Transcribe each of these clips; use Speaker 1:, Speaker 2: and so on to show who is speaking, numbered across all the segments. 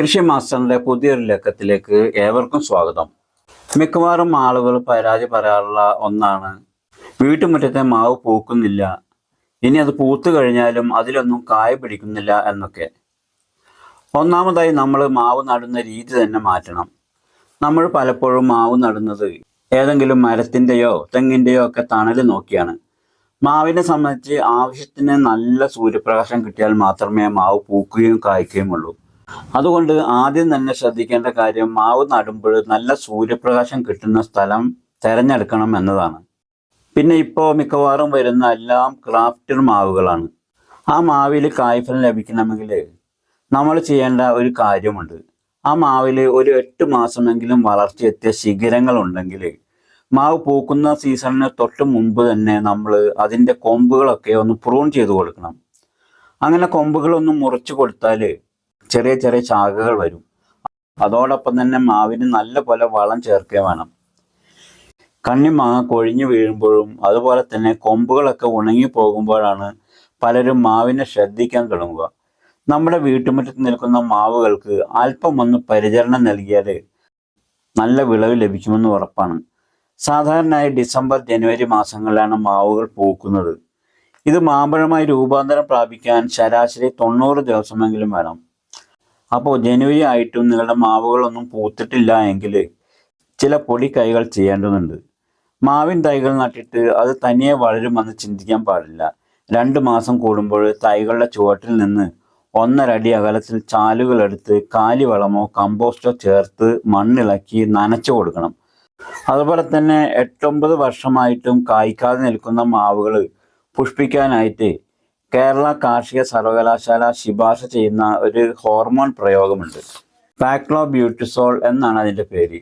Speaker 1: കൃഷി മാസ്റ്ററിന്റെ പുതിയൊരു ലക്കത്തിലേക്ക് ഏവർക്കും സ്വാഗതം. മിക്കവാറും ആളുകൾ പരാതി പറയാറുള്ള ഒന്നാണ് വീട്ടുമുറ്റത്തെ മാവ് പൂക്കുന്നില്ല. ഇനി അത് പൂത്തു കഴിഞ്ഞാലും അതിലൊന്നും കായ പിടിക്കുന്നില്ല എന്നൊക്കെ. ഒന്നാമതായി നമ്മൾ മാവ് നടുന്ന രീതി തന്നെ മാറ്റണം. നമ്മൾ പലപ്പോഴും മാവ് നടുന്നത് ഏതെങ്കിലും മരത്തിന്റെയോ തെങ്ങിന്റെയോ ഒക്കെ തണൽ നോക്കിയാണ്. മാവിനെ സംബന്ധിച്ച് ആവശ്യത്തിന് നല്ല സൂര്യപ്രകാശം കിട്ടിയാൽ മാത്രമേ മാവ് പൂക്കുകയും കായ്ക്കുകയും ഉള്ളൂ. അതുകൊണ്ട് ആദ്യം തന്നെ ശ്രദ്ധിക്കേണ്ട കാര്യം മാവ് നടുമ്പോൾ നല്ല സൂര്യപ്രകാശം കിട്ടുന്ന സ്ഥലം തിരഞ്ഞെടുക്കണം എന്നതാണ്. പിന്നെ ഇപ്പോൾ മിക്കവാറും വരുന്ന എല്ലാം ക്രാഫ്റ്റഡ് മാവുകളാണ്. ആ മാവിൽ കായ്ഫലം ലഭിക്കണമെങ്കിൽ നമ്മൾ ചെയ്യേണ്ട ഒരു കാര്യമുണ്ട്. ആ മാവിൽ ഒരു എട്ട് മാസമെങ്കിലും വളർച്ചയെത്തിയ ശിഖരങ്ങൾ ഉണ്ടെങ്കിൽ മാവ് പൂക്കുന്ന സീസണിന് തൊട്ട് മുമ്പ് തന്നെ നമ്മൾ അതിന്റെ കൊമ്പുകളൊക്കെ ഒന്ന് പ്രൂൺ ചെയ്ത് കൊടുക്കണം. അങ്ങനെ കൊമ്പുകളൊന്ന് മുറിച്ചു കൊടുത്താൽ ചെറിയ ചെറിയ ശാഖകൾ വരും. അതോടൊപ്പം തന്നെ മാവിന് നല്ല പോലെ വളം ചേർക്കുകയും വേണം. കണ്ണിമാങ്ങ കൊഴിഞ്ഞു വീഴുമ്പോഴും അതുപോലെ തന്നെ കൊമ്പുകളൊക്കെ ഉണങ്ങി പോകുമ്പോഴാണ് പലരും മാവിനെ ശ്രദ്ധിക്കാൻ തുടങ്ങുക. നമ്മുടെ വീട്ടുമുറ്റത്ത് നിൽക്കുന്ന മാവുകൾക്ക് അല്പം ഒന്ന് പരിചരണം നൽകിയാൽ നല്ല വിളവ് ലഭിക്കുമെന്ന് ഉറപ്പാണ്. സാധാരണയായി ഡിസംബർ ജനുവരി മാസങ്ങളിലാണ് മാവുകൾ പൂക്കുന്നത്. ഇത് മാമ്പഴമായി രൂപാന്തരം പ്രാപിക്കാൻ ശരാശരി തൊണ്ണൂറ് ദിവസമെങ്കിലും വേണം. അപ്പോൾ ജനുവരി ആയിട്ടും നിങ്ങളുടെ മാവുകളൊന്നും പൂത്തിട്ടില്ല എങ്കിൽ ചില പൊടി കൈകൾ ചെയ്യേണ്ടതുണ്ട്. മാവിൻ തൈകൾ നട്ടിട്ട് അത് തനിയെ വളരുമെന്ന് ചിന്തിക്കാൻ പാടില്ല. രണ്ട് മാസം കൂടുമ്പോൾ തൈകളുടെ ചുവട്ടിൽ നിന്ന് ഒന്നരടി അകലത്തിൽ ചാലുകളെടുത്ത് കാലിവളമോ കമ്പോസ്റ്റോ ചേർത്ത് മണ്ണിളക്കി നനച്ചു കൊടുക്കണം. അതുപോലെ തന്നെ എട്ടൊമ്പത് വർഷമായിട്ടും കായ്ക്കാതെ നിൽക്കുന്ന മാവുകൾ പുഷ്പിക്കാനായിട്ട് കേരള കാർഷിക സർവകലാശാല ശുപാർശ ചെയ്യുന്ന ഒരു ഹോർമോൺ പ്രയോഗമുണ്ട്. പാക്ലോ ബ്യൂട്ടിസോൾ എന്നാണ് അതിന്റെ പേര്.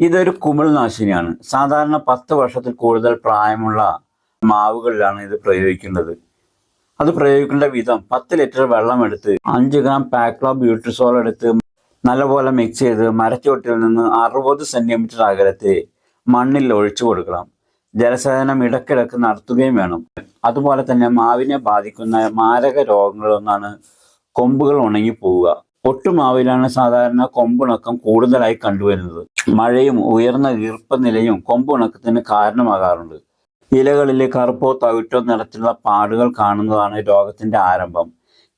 Speaker 1: ഇതൊരു കുമിൾനാശിനിയാണ് സാധാരണ പത്ത് വർഷത്തിൽ കൂടുതൽ പ്രായമുള്ള മാവുകളിലാണ് ഇത് പ്രയോഗിക്കേണ്ടത് അത് പ്രയോഗിക്കേണ്ട വിധം പത്ത് ലിറ്റർ വെള്ളം എടുത്ത് അഞ്ച് ഗ്രാം പാക്ലോ ബ്യൂട്ടിസോൾ എടുത്ത് നല്ലപോലെ മിക്സ് ചെയ്ത് മരച്ചുവട്ടിൽ നിന്ന് അറുപത് സെന്റിമീറ്റർ അകലത്തെ മണ്ണിൽ ഒഴിച്ചു കൊടുക്കണം. ജലസേചനം ഇടക്കിടക്ക് നടത്തുകയും വേണം. അതുപോലെ തന്നെ മാവിനെ ബാധിക്കുന്ന മാരക രോഗങ്ങളൊന്നാണ് കൊമ്പുകൾ ഉണങ്ങി പോവുക ഒട്ടുമാവിലാണ് സാധാരണ കൊമ്പുണക്കം കൂടുതലായി കണ്ടുവരുന്നത്. മഴയും ഉയർന്ന ഈർപ്പനിലയും കൊമ്പുണക്കത്തിന് കാരണമാകാറുണ്ട്. ഇലകളിലെ കറുപ്പോ തവിട്ടോ നിറത്തിലുള്ള പാടുകൾ കാണുന്നതാണ് രോഗത്തിന്റെ ആരംഭം.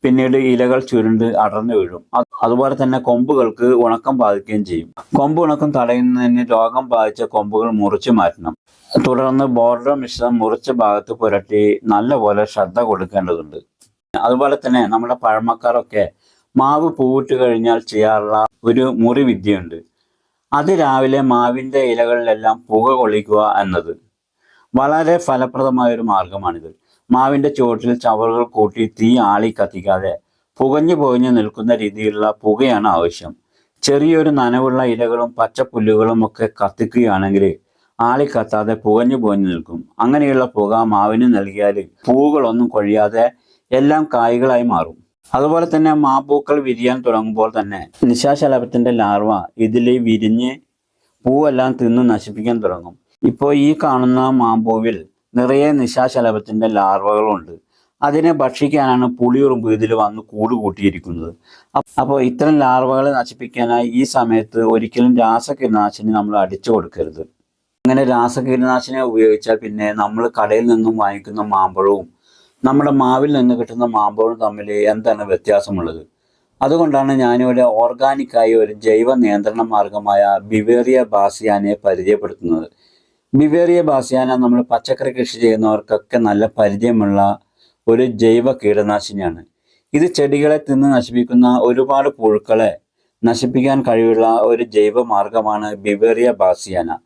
Speaker 1: പിന്നീട് ഇലകൾ ചുരുണ്ട് അടർന്നു വീഴും. അതുപോലെ തന്നെ കൊമ്പുകൾക്ക് ഉണക്കം ബാധിക്കുകയും ചെയ്യും. കൊമ്പ് ഉണക്കം തടയുന്നതിന് രോഗം ബാധിച്ച കൊമ്പുകൾ മുറിച്ചു മാറ്റണം. തുടർന്ന് ബോർഡർ മിശ്രം മുറിച്ച ഭാഗത്ത് പുരട്ടി നല്ലപോലെ ശ്രദ്ധ കൊടുക്കേണ്ടതുണ്ട്. അതുപോലെ തന്നെ നമ്മുടെ പഴമക്കാരൊക്കെ മാവ് പൂവിട്ട് കഴിഞ്ഞാൽ ചെയ്യാറുള്ള ഒരു മുറി വിദ്യയുണ്ട്. അത് രാവിലെ മാവിന്റെ ഇലകളിലെല്ലാം പുക കൊള്ളിക്കുക എന്നത് വളരെ ഫലപ്രദമായ ഒരു മാർഗമാണിത്. മാവിന്റെ ചുവട്ടിൽ ചവറുകൾ കൂട്ടി തീ ആളി കത്തിക്കാതെ പുകഞ്ഞു പുകഞ്ഞു നിൽക്കുന്ന രീതിയിലുള്ള പുകയാണ് ആവശ്യം. ചെറിയൊരു നനവുള്ള ഇലകളും പച്ചപ്പുല്ലുകളും ഒക്കെ കത്തിക്കുകയാണെങ്കിൽ ആളി കത്താതെ പുകഞ്ഞു പുകഞ്ഞു നിൽക്കും. അങ്ങനെയുള്ള പുക മാവിന് നൽകിയാൽ പൂവുകളൊന്നും കൊഴിയാതെ എല്ലാം കായ്കളായി മാറും. അതുപോലെ തന്നെ മാപ്പൂക്കൾ വിരിയാൻ തുടങ്ങുമ്പോൾ തന്നെ നിശാശലഭത്തിന്റെ ലാർവ ഇതിൽ വിരിഞ്ഞ് പൂവെല്ലാം തിന്ന് നശിപ്പിക്കാൻ തുടങ്ങും. ഇപ്പോൾ ഈ കാണുന്ന മാമ്പൂവിൽ നിറയെ നിശാശലഭത്തിന്റെ ലാർവകളുണ്ട്. അതിനെ ഭക്ഷിക്കാനാണ് പുളിയുറുമ്പ് ഇതിൽ വന്ന് കൂട് കൂട്ടിയിരിക്കുന്നത് അപ്പോൾ ഇത്തരം ലാർവകളെ നശിപ്പിക്കാനായി ഈ സമയത്ത് ഒരിക്കലും രാസകീടനാശിനി നമ്മൾ അടിച്ചു കൊടുക്കരുത്. അങ്ങനെ രാസകീടനാശിനി ഉപയോഗിച്ചാൽ പിന്നെ നമ്മൾ കടയിൽ നിന്നും വാങ്ങിക്കുന്ന മാമ്പഴവും നമ്മുടെ മാവിൽ നിന്ന് കിട്ടുന്ന മാമ്പഴവും തമ്മിൽ എന്താണ് വ്യത്യാസമുള്ളത്? അതുകൊണ്ടാണ് ഞാനിവിടെ ഓർഗാനിക്കായി ഒരു ജൈവ നിയന്ത്രണ മാർഗമായ ബിവേറിയ ബാസിയാനെ പരിചയപ്പെടുത്തുന്നത്. ബിവേറിയ ബാസിയാന നമ്മൾ പച്ചക്കറി കൃഷി ചെയ്യുന്നവർക്കൊക്കെ നല്ല പരിചയമുള്ള ഒരു ജൈവ കീടനാശിനിയാണ്. ഇത് ചെടികളെ തിന്ന് നശിപ്പിക്കുന്ന ഒരുപാട് പുഴുക്കളെ നശിപ്പിക്കാൻ കഴിവുള്ള ഒരു ജൈവ മാർഗമാണ് ബിവേറിയ ബാസിയാന.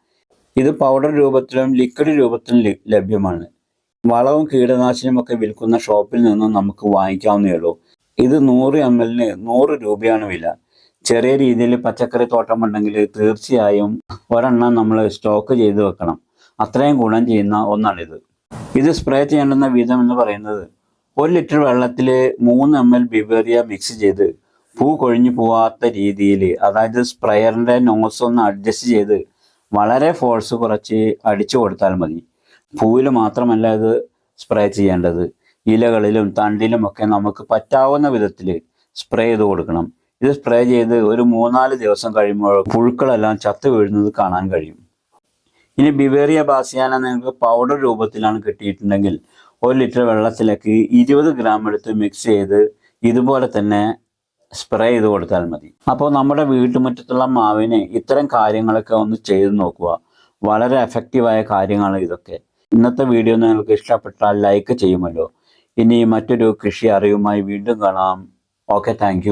Speaker 1: ഇത് പൗഡർ രൂപത്തിലും ലിക്വിഡ് രൂപത്തിലും ലഭ്യമാണ്. വളവും കീടനാശിനിയും ഒക്കെ വിൽക്കുന്ന ഷോപ്പിൽ നിന്നും നമുക്ക് വാങ്ങിക്കാവുന്നേ ഉള്ളൂ. ഇത് നൂറ് എം എല്ലിന് നൂറ് രൂപയാണ് വില. ചെറിയ രീതിയിൽ പച്ചക്കറി തോട്ടം ഉണ്ടെങ്കിൽ തീർച്ചയായും ഒരെണ്ണം നമ്മൾ സ്റ്റോക്ക് ചെയ്ത് വെക്കണം. അത്രയും ഗുണം ചെയ്യുന്ന ഒന്നാണിത്. ഇത് സ്പ്രേ ചെയ്യേണ്ടുന്ന വിധം എന്ന് പറയുന്നത് ഒരു ലിറ്റർ വെള്ളത്തിൽ മൂന്ന് എം എൽ ബിവേറിയ മിക്സ് ചെയ്ത് പൂ കൊഴിഞ്ഞു പോവാത്ത രീതിയിൽ അതായത് സ്പ്രെയറിന്റെ നോസ് ഒന്ന് അഡ്ജസ്റ്റ് ചെയ്ത് വളരെ ഫോഴ്സ് കുറച്ച് അടിച്ചു കൊടുത്താൽ മതി. പൂവിൽ മാത്രമല്ല ഇത് സ്പ്രേ ചെയ്യേണ്ടത്. ഇലകളിലും തണ്ടിലും ഒക്കെ നമുക്ക് പറ്റാവുന്ന വിധത്തിൽ സ്പ്രേ ചെയ്ത് കൊടുക്കണം. ഇത് സ്പ്രേ ചെയ്ത് ഒരു മൂന്നാൽ ദിവസം കഴിയുമ്പോൾ പുഴുക്കളെല്ലാം ചത്തു വീഴുന്നത് കാണാൻ കഴിയും. ഇനി ബിവേറിയ ബാസിയാന നിങ്ങൾക്ക് പൗഡർ രൂപത്തിലാണ് കിട്ടിയിട്ടുണ്ടെങ്കിൽ ഒരു ലിറ്റർ വെള്ളത്തിലേക്ക് ഇരുപത് ഗ്രാം എടുത്ത് മിക്സ് ചെയ്ത് ഇതുപോലെ തന്നെ സ്പ്രേ ചെയ്ത് കൊടുത്താൽ മതി. അപ്പോൾ നമ്മുടെ വീട്ടുമുറ്റത്തുള്ള മാവിനെ ഇത്തരം കാര്യങ്ങളൊക്കെ ഒന്ന് ചെയ്ത് നോക്കുക. വളരെ എഫക്റ്റീവായ കാര്യങ്ങളാണ് ഇതൊക്കെ. ഇന്നത്തെ വീഡിയോ നിങ്ങൾക്ക് ഇഷ്ടപ്പെട്ടാൽ ലൈക്ക് ചെയ്യുമല്ലോ. ഇനി മറ്റൊരു കൃഷി അറിവുമായി വീണ്ടും കാണാം. Okay thank